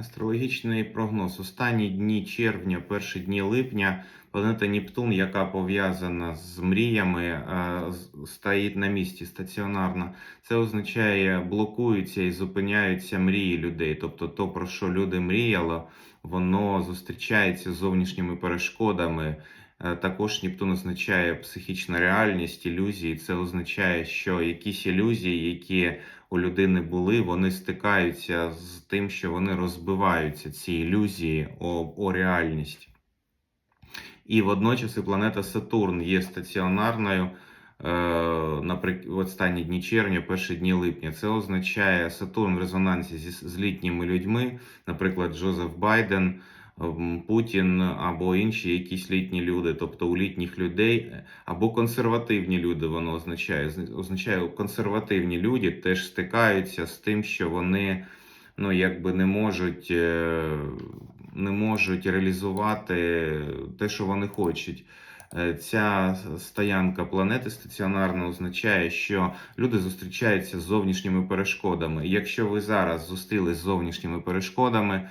Астрологічний прогноз. Останні дні червня, перші дні липня, планета Нептун, яка пов'язана з мріями, е, стоїть на місці стаціонарно. Це означає, блокуються і зупиняються мрії людей. Тобто, то, про що люди мріяли, воно зустрічається з зовнішніми перешкодами. Е, Також Нептун означає психічна реальність, ілюзії. Це означає, що якісь ілюзії, які у людини були, вони стикаються з тим, що вони розбиваються, ці ілюзії о, о реальність. І водночас і планета Сатурн є стаціонарною е, наприк... в останні дні червня, перші дні липня. Це означає Сатурн в резонансі зі, з літніми людьми, наприклад, Джозеф Байден. Путін або інші якісь літні люди, тобто у літніх людей, або консервативні люди, воно означає. Означає, консервативні люди теж стикаються з тим, що вони ну, якби не можуть, е, не можуть реалізувати те, що вони хочуть. Е, Ця стоянка планети стаціонарно означає, що люди зустрічаються з зовнішніми перешкодами. Якщо ви зараз зустрілись з зовнішніми перешкодами,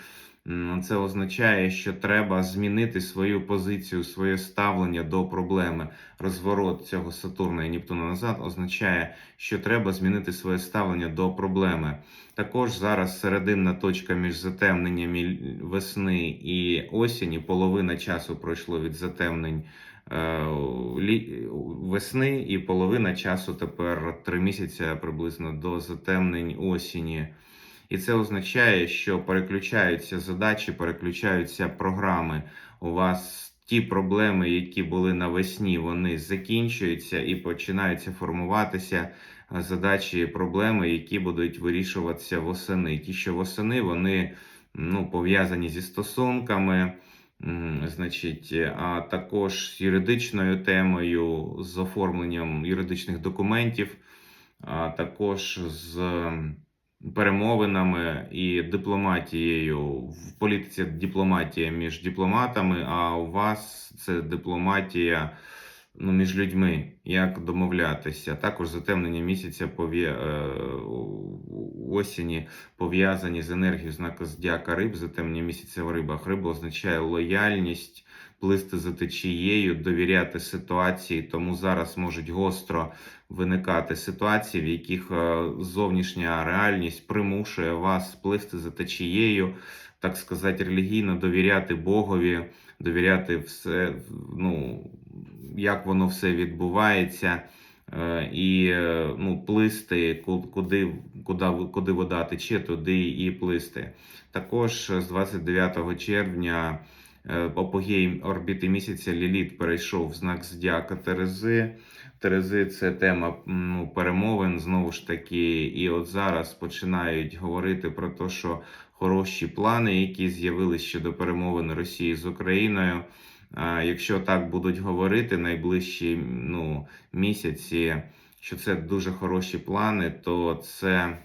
це означає, що треба змінити свою позицію, своє ставлення до проблеми. Розворот цього Сатурна і Нептуна назад означає, що треба змінити своє ставлення до проблеми. Також зараз серединна точка між затемненнями весни і осені, половина часу пройшло від затемнень е, весни, і половина часу тепер три місяці приблизно до затемнень осені. І це означає, що переключаються задачі, переключаються програми. У вас ті проблеми, які були навесні, вони закінчуються і починаються формуватися задачі, і проблеми, які будуть вирішуватися восени. Ті, що восени, вони ну, пов'язані зі стосунками, значить, а також з юридичною темою, з оформленням юридичних документів, а також з перемовинами і дипломатією. В політиці дипломатія між дипломатами, а у вас це дипломатія ну, між людьми, як домовлятися. Також затемнення місяця пов'я... е, осені пов'язані з енергією знака Зодіака риб, затемнення місяця в рибах. Риба означає лояльність, плисти за течією, довіряти ситуації, тому зараз можуть гостро виникати ситуації, в яких е, зовнішня реальність примушує вас плисти за течією, так сказати, релігійно довіряти Богові, довіряти все, ну, як воно все відбувається. е, І е, ну, плисти, куди, куди, куди вода тече, туди і плисти. Також з 29 червня апогей орбіти місяця Ліліт перейшов в знак Зодіака Терези. Терези це тема ну, перемовин знову ж таки. І от зараз починають говорити про те, що хороші плани, які з'явились щодо перемовин Росії з Україною. Якщо так будуть говорити найближчі ну, місяці, що це дуже хороші плани, то це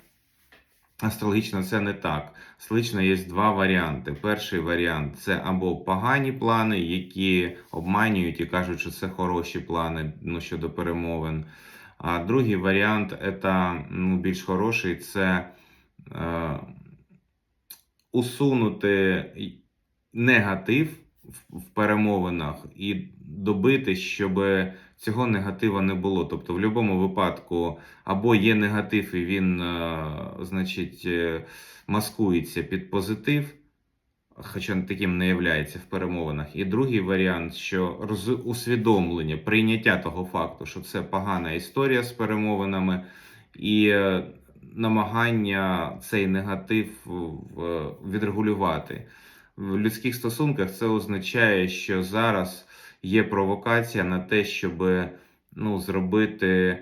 астрологічно це не так. Астрологічно є два варіанти. Перший варіант це або погані плани, які обманюють і кажуть, що це хороші плани ну, щодо перемовин. А другий варіант це ну, більш хороший це е, усунути негатив в, перемовинах і добити, щоб цього негатива не було. Тобто, в будь-якому випадку або є негатив, і він, е, значить, е, маскується під позитив. Хоча таким не являється в перемовинах. І другий варіант, що усвідомлення, прийняття того факту, що це погана історія з перемовинами, і е, намагання цей негатив відрегулювати. В людських стосунках це означає, що зараз є провокація на те, щоб ну, зробити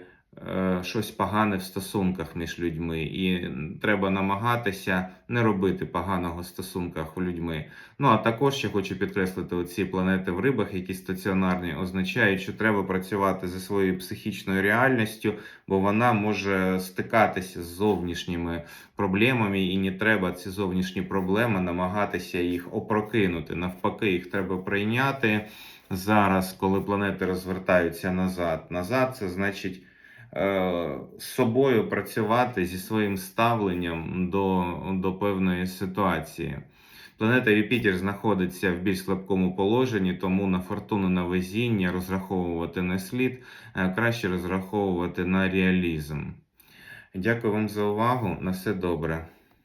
щось погане в стосунках між людьми. І треба намагатися не робити поганого в стосунках у людьми. Ну а також я хочу підкреслити оці планети в рибах, які стаціонарні, означають, що треба працювати зі своєю психічною реальністю, бо вона може стикатися з зовнішніми проблемами, і не треба ці зовнішні проблеми намагатися їх опрокинути. Навпаки, їх треба прийняти зараз, коли планети розвертаються назад. Назад це значить е, з собою працювати зі своїм ставленням до, до певної ситуації. Планета Юпітер знаходиться в більш слабкому положенні, тому на фортуну на везіння розраховувати не слід, е, краще розраховувати на реалізм. Дякую вам за увагу. На все добре.